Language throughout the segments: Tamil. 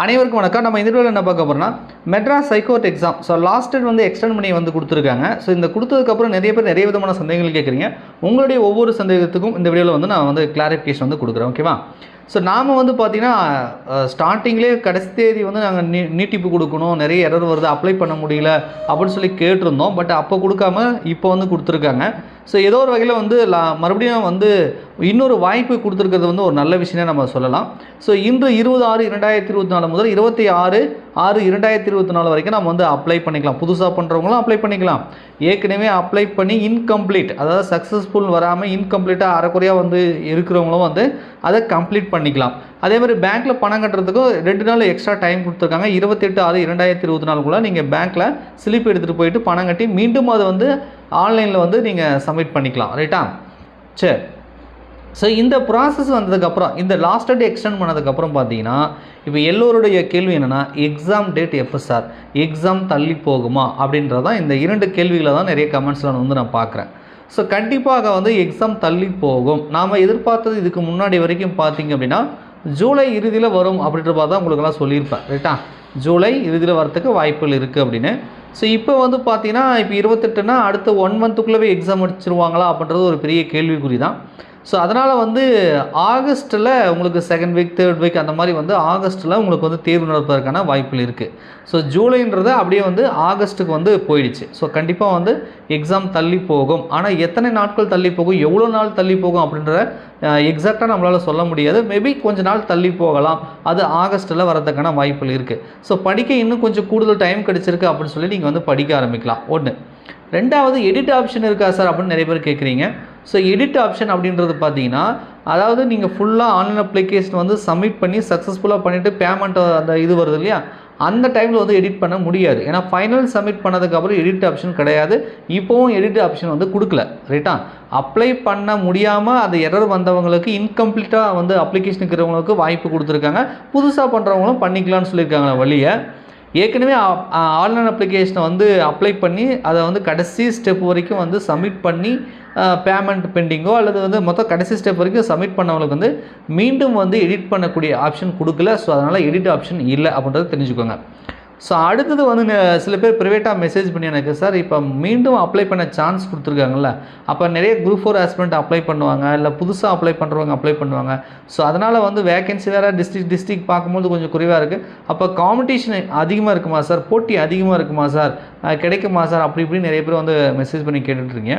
அனைவருக்கும் வணக்கம். நம்ம இந்த வீடியோவில் என்ன பார்க்க போகிறோம்னா Madras high court exam so last date வந்து எக்ஸ்டெண்ட் பண்ணி வந்து கொடுத்துருக்காங்க. ஸோ இந்த கொடுத்ததுக்கப்புறம் நிறைய பேர் நிறைய விதமான சந்தேகங்கள் கேட்குறீங்க. உங்களுடைய ஒவ்வொரு சந்தேகத்துக்கும் இந்த வீடியோவில் வந்து நான் வந்து கிளாரிஃபிகேஷன் வந்து கொடுக்குறேன். ஓகேவா ஸோ நாம் வந்து பார்த்தீங்கன்னா ஸ்டார்டிங்லேயே கடைசி தேதி வந்து நாங்கள் நீ நீட்டிப்பு கொடுக்கணும். நிறைய எரர் வருது. அப்ளை பண்ண முடியல அப்படின்னு சொல்லி கேட்டிருந்தோம். பட் அப்போ கொடுக்காம இப்போ வந்து கொடுத்துருக்காங்க. ஸோ ஏதோ ஒரு வகையில் வந்து லா மறுபடியும் வந்து இன்னொரு வாய்ப்பு கொடுத்துருக்கிறது வந்து ஒரு நல்ல விஷயம் நம்ம சொல்லலாம். ஸோ இன்று இருபது ஆறு இரண்டாயிரத்தி இருபத்தி நாலு முதல் இருபத்தி ஆறு ஆறு இரண்டாயிரத்தி இருபத்தி நாலு வரைக்கும் நம்ம வந்து அப்ளை பண்ணிக்கலாம். புதுசாக பண்ணுறவங்களும் அப்ளை பண்ணிக்கலாம். ஏற்கனவே அப்ளை பண்ணி இன்கம்ப்ளீட் அதாவது சக்ஸஸ்ஃபுல் வராமல் இன்கம்ப்ளீட்டாக அறக்குறையாக வந்து இருக்கிறவங்களும் வந்து அதை கம்ப்ளீட் பண்ணிக்கலாம். அதே மாதிரி பேங்க்கில் பணம் கட்டுறதுக்கும் ரெண்டு நாள் எக்ஸ்ட்ரா டைம் கொடுத்துருக்காங்க. இருபத்தெட்டு ஆறு இரண்டாயிரத்தி இருபத்தி நாலுக்குள்ளே நீங்கள் பேங்க்கில் ஸ்லிப் எடுத்துகிட்டு போயிட்டு பணம் கட்டி மீண்டும் அதை வந்து ஆன்லைனில் வந்து நீங்கள் சப்மிட் பண்ணிக்கலாம். ரைட்டா சரி. ஸோ இந்த ப்ராசஸ் வந்ததுக்கப்புறம் இந்த லாஸ்ட் டேட் எக்ஸ்டெண்ட் பண்ணதுக்கப்புறம் பார்த்தீங்கன்னா இப்போ எல்லோருடைய கேள்வி என்னென்னா எக்ஸாம் டேட் எப்போ சார் எக்ஸாம் தள்ளி போகுமா? அப்படின்றதான் இந்த இரண்டு கேள்விகளை தான் நிறைய கமெண்ட்ஸில் வந்து நான் பார்க்குறேன் ஸோ கண்டிப்பாக வந்து எக்ஸாம் தள்ளி போகும். நாம் எதிர்பார்த்தது இதுக்கு முன்னாடி வரைக்கும் பார்த்தீங்க அப்படின்னா ஜூலை இறுதியில் வரும் அப்படின்ற பார்த்தா உங்களுக்கெல்லாம் சொல்லியிருப்பேன். ரைட்டா ஜூலை இறுதியில் வரத்துக்கு வாய்ப்புகள் இருக்குது அப்படின்னு ஸோ இப்போ வந்து பார்த்தீங்கன்னா இப்போ இருபத்தெட்டுனா அடுத்த ஒன் மந்த்துக்குள்ளவே எக்ஸாம் முடிச்சிருவாங்களா அப்படின்றது ஒரு பெரிய கேள்விக்குறி தான் ஸோ அதனால் வந்து ஆகஸ்ட்டில் உங்களுக்கு செகண்ட் வீக் தேர்ட் வீக் அந்த மாதிரி வந்து ஆகஸ்ட்டில் உங்களுக்கு வந்து தேர்வு நடப்பதற்கான வாய்ப்புகள் இருக்குது ஸோ ஜூலைன்றது அப்படியே வந்து ஆகஸ்ட்டுக்கு வந்து போயிடுச்சு. ஸோ கண்டிப்பாக வந்து எக்ஸாம் தள்ளி போகும். ஆனால் எத்தனை நாட்கள் தள்ளி போகும் எவ்வளோ நாள் தள்ளி போகும் அப்படின்ற எக்ஸாக்டாக நம்மளால் சொல்ல முடியாது. மேபி கொஞ்ச நாள் தள்ளி போகலாம். அது ஆகஸ்ட்டில் வரதுக்கான வாய்ப்புகள் இருக்குது ஸோ படிக்க இன்னும் கொஞ்சம் கூடுதல் டைம் கிடச்சிருக்கு அப்படின்னு சொல்லி நீங்கள் வந்து படிக்க ஆரம்பிக்கலாம். ஒன்று ரெண்டாவது எடிட் ஆப்ஷன் இருக்கா சார் அப்படின்னு நிறைய பேர் கேட்குறீங்க ஸோ எடிட் ஆப்ஷன் அப்படின்றது பார்த்தீங்கன்னா அதாவது நீங்கள் ஃபுல்லாக ஆன்லைன் அப்ளிகேஷன் வந்து சப்மிட் பண்ணி சக்ஸஸ்ஃபுல்லாக பண்ணிவிட்டு பேமெண்ட் அந்த இது வருது இல்லையா? அந்த டைமில் வந்து எடிட் பண்ண முடியாது. ஏன்னா ஃபைனல் சப்மிட் பண்ணதுக்கப்புறம் எடிட் ஆப்ஷன் கிடையாது. இப்போவும் எடிட் ஆப்ஷன் வந்து கொடுக்கல. ரைட்டா அப்ளை பண்ண முடியாமல் அந்த எரர் வந்தவங்களுக்கு இன்கம்ப்ளீட்டாக வந்து அப்ளிகேஷன் இருக்கிறவங்களுக்கு வாய்ப்பு கொடுத்துருக்காங்க. புதுசாக பண்ணுறவங்களும் பண்ணிக்கலாம்னு சொல்லியிருக்காங்க வழியை ஏற்கனவே ஆன்லைன் அப்ளிகேஷனை வந்து அப்ளை பண்ணி அதை வந்து கடைசி ஸ்டெப் வரைக்கும் வந்து சப்மிட் பண்ணி பேமெண்ட் பெண்டிங்கோ அல்லது வந்து மொத்தம் கடைசி ஸ்டெப் வரைக்கும் சப்மிட் பண்ணவங்களுக்கு வந்து மீண்டும் வந்து எடிட் பண்ணக்கூடிய ஆப்ஷன் கொடுக்கல. ஸோ அதனால் எடிட் ஆப்ஷன் இல்லை அப்படின்றத தெரிஞ்சுக்கோங்க. ஸோ அடுத்தது வந்து சில பேர் ப்ரைவேட்டாக மெசேஜ் பண்ணி எனக்கு சார் இப்போ மீண்டும் அப்ளை பண்ண சான்ஸ் கொடுத்துருக்காங்கல்ல. அப்போ நிறைய குரூப் ஃபோர் ஆஸ்பிரண்ட் அப்ளை பண்ணுவாங்க இல்லை புதுசாக அப்ளை பண்ணுறவங்க அப்ளை பண்ணுவாங்க. ஸோ அதனால் வந்து வேகன்சி வேறு டிஸ்ட்ரிக் டிஸ்ட்ரிக் பார்க்கும்போது கொஞ்சம் குறைவாக இருக்குது அப்போ காம்படிஷன் அதிகமாக இருக்குமா சார் போட்டி அதிகமாக இருக்குமா சார் கிடைக்குமா சார் அப்படி இப்படி நிறைய பேர் வந்து மெசேஜ் பண்ணி கேட்டுட்ருக்கீங்க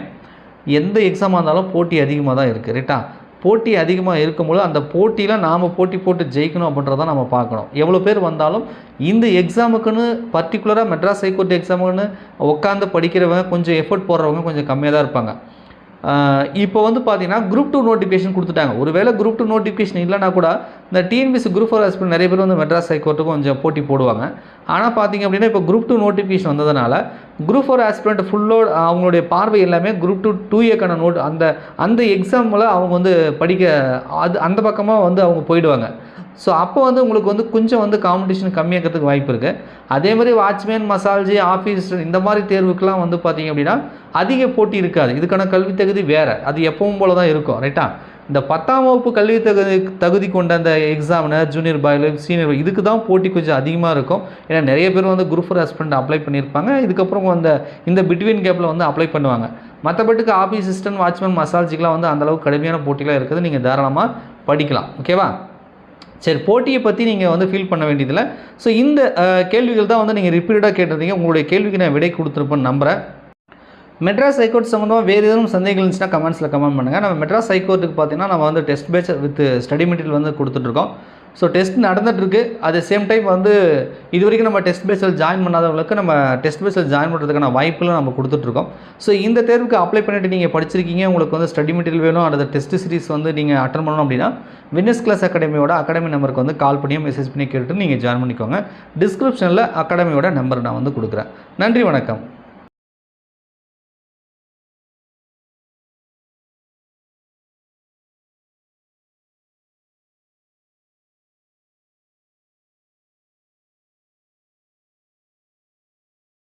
எந்த எக்ஸாமாக இருந்தாலும் போட்டி அதிகமாக தான் இருக்குது ரைட்டா போட்டி அதிகமாக இருக்கும்போது அந்த போட்டியில் நாம் போட்டி போட்டு ஜெயிக்கணும் அப்படின்றத நம்ம பார்க்கணும். எவ்வளோ பேர் வந்தாலும் இந்த எக்ஸாமுக்குன்னு பர்டிகுலராக மெட்ராஸ் ஹைகோர்ட் எக்ஸாமுக்குன்னு உட்காந்து படிக்கிறவங்க கொஞ்சம் எஃபர்ட் போடுறவங்க கொஞ்சம் கம்மியாக தான் இருப்பாங்க. இப்போ வந்து பார்த்தீங்கன்னா குரூப் டூ நோட்டிஃபிகேஷன் கொடுத்துட்டாங்க. ஒருவேளை குரூப் டூ நோட்டிஃபிகேஷன் இல்லைனா கூட இந்த டிஎன்பிசி குரூப் ஃபோர் ஹாஸ்பிட்டல் நிறைய பேர் வந்து மெட்ராஸ் ஹைகோர்ட்டுக்கும் கொஞ்சம் போட்டி போடுவாங்க. ஆனால் பார்த்தீங்க அப்படின்னா இப்போ குரூப் டூ நோட்டிஃபிகேஷன் வந்ததுனால குரூப் ஃபோர் ஆஸ்பிரண்ட் ஃபுல்லோட அவங்களுடைய பார்வை எல்லாமே குரூப் டூ டூ ஏக்கான நோட் அந்த அந்த எக்ஸாமில் அவங்க வந்து படிக்க அது அந்த பக்கமாக வந்து அவங்க போயிடுவாங்க. ஸோ அப்போ வந்து உங்களுக்கு வந்து கொஞ்சம் வந்து காம்படிஷன் கம்மியாக்கிறதுக்கு வாய்ப்பு இருக்குது அதே மாதிரி வாட்ச்மேன் மசால்ஜி ஆஃபீஸ் இந்த மாதிரி தேர்வுக்கெலாம் வந்து பார்த்தீங்க அப்படின்னா அதிக போட்டி இருக்காது. இதுக்கான கல்வி தகுதி வேறு. அது எப்பவும் போல தான் இருக்கும் ரைட்டா இந்த பத்தாம் வகுப்பு கல்வி தகுதி தகுதி கொண்ட அந்த எக்ஸாமினர் ஜூனியர் பாயில் சீனியர் இதுக்கு தான் போட்டி கொஞ்சம் அதிகமாக இருக்கும். ஏன்னா நிறைய பேர் வந்து குரூப் ஃபோர் ஹஸ்பண்ட் அப்ளை பண்ணியிருப்பாங்க. இதுக்கப்புறம் அந்த இந்த பிட்வீன் கேப்பில் வந்து அப்ளை பண்ணுவாங்க. மற்றபட்டுக்கு ஆஃபீஸ் அசிஸ்டன்ட் வாட்ச்மேன் மசாலஜிக்கெலாம் வந்து அந்தளவுக்கு கடுமையான போட்டிலாம் இருக்குது. நீங்கள் தாராளமாக படிக்கலாம். ஓகேவா சரி போட்டியை பற்றி நீங்கள் வந்து ஃபீல் பண்ண வேண்டியதில்லை. ஸோ இந்த கேள்விகள் தான் வந்து நீங்கள் ரிப்பீட்டடாக கேட்டிருந்தீங்க. உங்களுடைய கேள்விக்கு நான் விடை கொடுத்துருப்பேன்னு நம்புகிறேன் மெட்ராஸ் ஹைகோர்ட் சம்மந்தமாக வேறு எதுவும் சந்தேகம் இருந்துச்சுன்னா கமெண்ட்ஸில் கமெண்ட் பண்ணுங்கள் நம்ம மெட்ராஸ் ஹைகோர்ட்டுக்கு பார்த்தீங்கன்னா நம்ம வந்து test batch with study material வந்து கொடுத்துட்ருக்கோம் ஸோ டெஸ்ட் நடந்துகிட்ருக்கு அட் சேம் டைம் வந்து இது வரைக்கும் நம்ம டெஸ்ட் பேஸில் ஜாயின் பண்ணாதவங்களுக்கு நம்ம டெஸ்ட் பேஸில் ஜாயின் பண்ணுறதுக்கான வாய்ப்புகளும் நம்ம கொடுத்துட்ருக்கோம் ஸோ இந்த தேர்வுக்கு அப்ளை பண்ணிட்டு நீங்கள் படிச்சிருக்கீங்க. உங்களுக்கு வந்து ஸ்டடி மெட்டீரியல் வேணும் அல்லது டெஸ்ட் சீரிஸ் வந்து நீங்கள் அட்டன் பண்ணணும் அப்படின்னா வின்னஸ் கிளாஸ் அகாடமியோட அகாடமி நம்பருக்கு வந்து கால் பண்ணியும் மெசேஜ் பண்ணி கேட்டுட்டு நீங்கள் ஜாயின் பண்ணிக்கோங்க. டிஸ்கிரிப்ஷனில் அகாடமியோட நம்பர் நான் வந்து கொடுக்குறேன். நன்றி வணக்கம்.